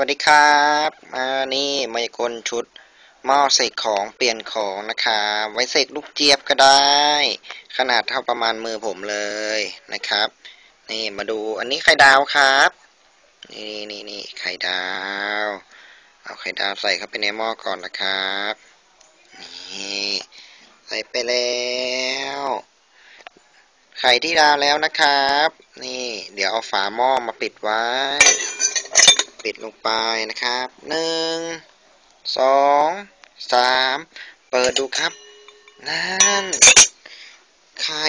วัสดีครับมานี่มายากลชุดหม้อเสกของเปลี่ยนของนะครับไว้เสกลูกเจี๊ยบก็ได้ ขนาดเท่าประมาณมือผมเลยนะครับ นี่มาดูอันนี้ไข่ดาวครับ นี่นี่นี่ไข่ดาว เอาไข่ดาวใส่เข้าไปในหม้อก่อนนะครับนี่ใส่ไปแล้วไข่ที่ดาวแล้วนะครับ นี่ เดี๋ยวเอาฝาหม้อมาปิดไว้ ปิดลงไปนะครับหนึ่งสองสามเปิดดูครับ นั่น ไข่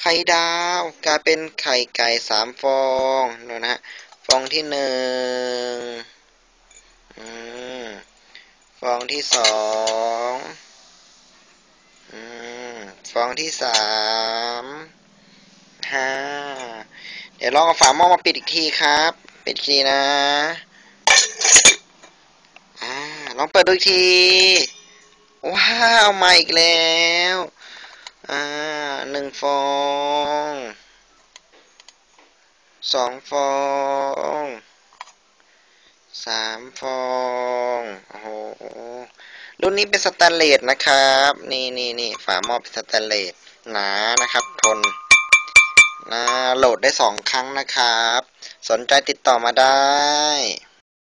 ไข่ดาวกลายเป็นไข่ไก่สามฟองดูนะฮะฟองที่หนึ่งอืมฟองที่สองอืมฟองที่สามห้าเดี๋ยวลองเอาฝาหม้อมาปิดอีกทีครับ ปิดทีนะอ่าลองเปิดดูอีกที ว้าวมาอีกแล้ว อ่าหนึ่งฟองสองฟองสามฟองโอ้โหรุ่นนี้เป็นสแตนเลสนะครับ นี่นี่นี่ฝาหม้อเป็นสแตนเลสหนานะครับ ทน นะโหลดได้สองครั้งนะครับ สนใจติดต่อมาได้